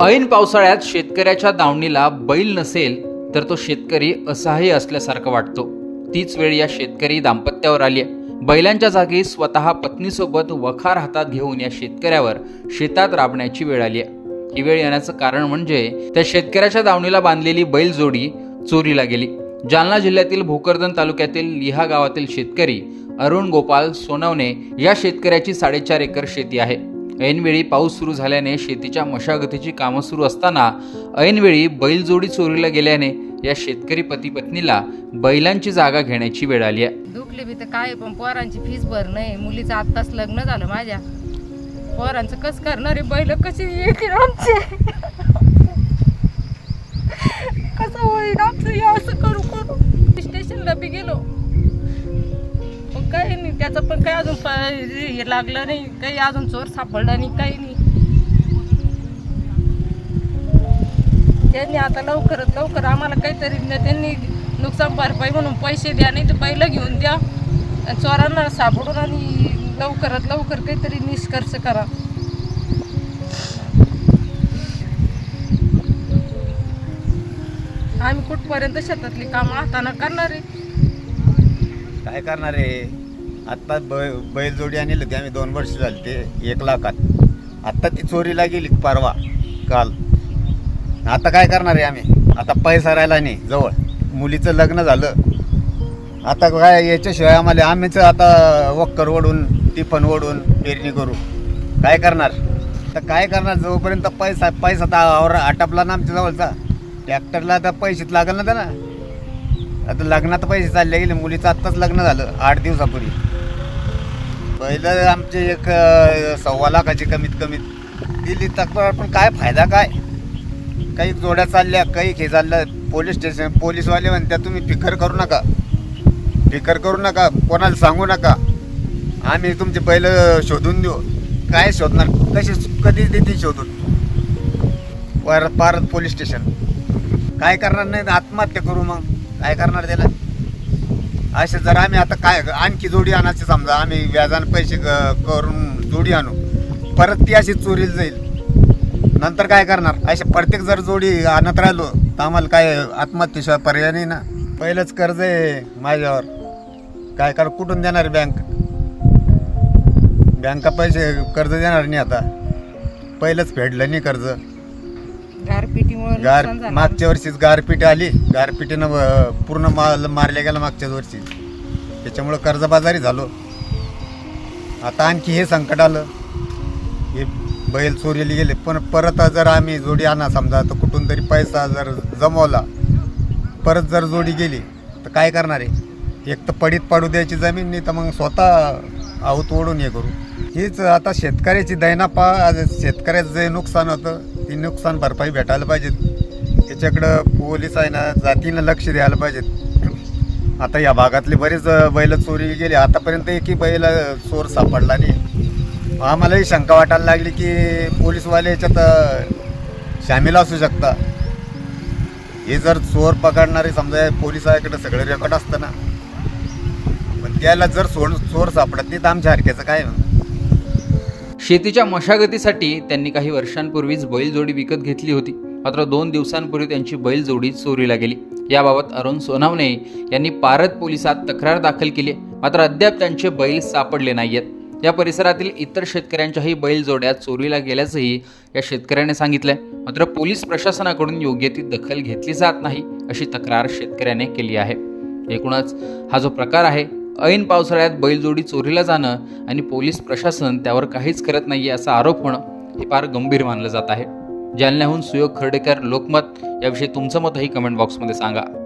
ऐन पावसाळ्यात शेतकऱ्याच्या दावणीला बैल नसेल तर तो शेतकरी असहाय्य असल्यासारखं वाटतो. तीच वेळ या शेतकरी दाम्पत्यावर आली आहे. बैलांच्या जागी स्वतः पत्नीसोबत वखार हातात घेऊन या शेतकऱ्यावर शेतात राबण्याची वेळ आली आहे. ही वेळ येण्याचं कारण म्हणजे त्या शेतकऱ्याच्या दावणीला बांधलेली बैल जोडी चोरीला गेली. जालना जिल्ह्यातील भोकरदन तालुक्यातील लिहा गावातील शेतकरी अरुण गोपाल सोनवणे या शेतकऱ्याची साडेचार एकर शेती आहे. ऐनवेळी पाऊस सुरू झाल्याने शेतीच्या मशागतीची कामं सुरू असताना ऐनवेळी बैलजोडी चोरीला गेल्याने या शेतकरी पती पत्नीला बैलांची जागा घेण्याची वेळ आली आहे. दुखले बी तर काय पण पोरांची फीस भर आहे मुलीचं आत्ताच लग्न झालं माझ्या. पोरांचं कस करणारे बैल कशी येतील आमचे? कसं होईल आमचं हे असं करू करू? स्टेशनला बी गेलो. त्याचं पण काही अजून प- हे लागलं नाही काही अजून चोर सापडला नाही काही नाही. त्यांनी आता लवकरात लवकर आम्हाला काहीतरी न- त्यांनी नुकसान भरपाई म्हणून पैसे द्या नाही तर पहिलं घेऊन द्या. चोरांना सापडून आणि लवकरात लवकर काहीतरी निष्कर्ष करा. आम्ही कुठपर्यंत शेतातली कामं हातानं करणार आहे? काय करणार आहे? आत्ता बै बैलजोडी आणली होती आम्ही दोन वर्ष झाली ते एक लाखात. आत्ता ती चोरीला गेली परवा काल. आता काय करणार आहे आम्ही? आता पैसा राहिला नाही जवळ. मुलीचं लग्न झालं. आता काय याच्याशिवाय आम्हाला आम्हीच आता वक्कर ओढून टिफन ओढून पेरणी करू. काय करणार? तर काय करणार? जोपर्यंत पैसा पैसा तर आवर आटापला ना आमच्या जवळचा. ट्रॅक्टरला आता पैसेच लागल ना त्याला आता लग्नात पैसे चालले गेले मुलीचं आत्ताच लग्न झालं आठ दिवसापूर्वी. पहिलं आमचे एक सव्वा लाखाची कमीत कमीत दिली. तक्रार पण काय फायदा काय? काही जोड्या चालल्या काही हे चाललं. पोलीस स्टेशन पोलीसवाले म्हणतात तुम्ही फिकर करू नका. फिकर करू नका. कोणाला सांगू नका. आम्ही तुमचे पहिलं शोधून देऊ. काय शोधणार? कशी कधीच देतील शोधून. वर पारत पोलीस स्टेशन. काय करणार नाही? तर आत्महत्या करू मग. काय करणार त्याला? असे जर आम्ही आता काय आणखी जोडी आणायची समजा आम्ही व्याजाने पैसे क- करून जोडी आणू. परत ती अशी चोरीला जाईल. नंतर काय करणार? असे प्रत्येक जर जोडी आणत राहिलो तर आम्हाला काय आत्महत्येशिवाय पर्याय नाही ना? पहिलंच कर्ज आहे माझ्यावर. काय कर कुठून देणार बँक बँका पैसे कर्ज देणार नाही आता? पहिलंच फेडलं नाही कर्ज. गारपिटीमुळे गार नुकसान झालं. मागच्या वर्षीच गारपीट आली. गारपिटीनं पूर्ण माल मारल्या गेला मागच्याच वर्षी. त्याच्यामुळं कर्जबाजारी झालो. आता आणखी हे संकट आलं. हे बैल चोरीला गेले. पण परत जर आम्ही जोडी आणा समजा तर कुठून तरी पैसा जर जमवला परत जर जोडी गेली तर काय करणार आहे? एक तर पडीत पाडू द्यायची जमीन नाही तर मग स्वतः आऊत ओढून हे करू. हीच आता शेतकऱ्याची दैनापा आज शेतकऱ्याचं जे नुकसान होतं ती नुकसान भरपाई भेटायला पाहिजेत. याच्याकडं पोलीस आहे ना जातीनं लक्ष द्यायला पाहिजेत. आता या भागातले बरेच बैल चोरी गेले. आतापर्यंत एकही बैल चोर सापडला नाही. आम्हालाही शंका वाटायला लागली की पोलीसवाले याच्यात सामील असू शकता. हे जर चोर पकडणारे समजा पोलिसाकडे सगळं रेकॉर्ड असतं ना. पण त्याला जर सोड चोर सापडत नाही तर आमच्या हरक्याचं काय? शेतीच्या मशागतीसाठी त्यांनी काही वर्षांपूर्वीच बैलजोडी विकत घेतली होती. मात्र दोन दिवसांपूर्वी त्यांची बैलजोडी चोरीला गेली. याबाबत अरुण सोनावणे यांनी पारद पोलिसात तक्रार दाखल केली मात्र अद्याप त्यांचे बैल सापडले नाहीयेत. या परिसरातील इतर शेतकऱ्यांच्याही बैलजोड्या चोरीला गेल्याचंही या शेतकऱ्याने सांगितलंय. मात्र पोलीस प्रशासनाकडून योग्य ती दखल घेतली जात नाही अशी तक्रार शेतकऱ्याने केली आहे. एकूणच हा जो प्रकार आहे ऐन पावसाळ्यात बैलजोडी चोरीला जाणं आणि पोलीस प्रशासन त्यावर काहीच करत नाही असा आरोप होणं हे फार गंभीर मानलं जात आहे. जालन्याहून सुयोग खर्डेकर लोकमत याविषयी तुमचं मतही कमेंट बॉक्समध्ये सांगा.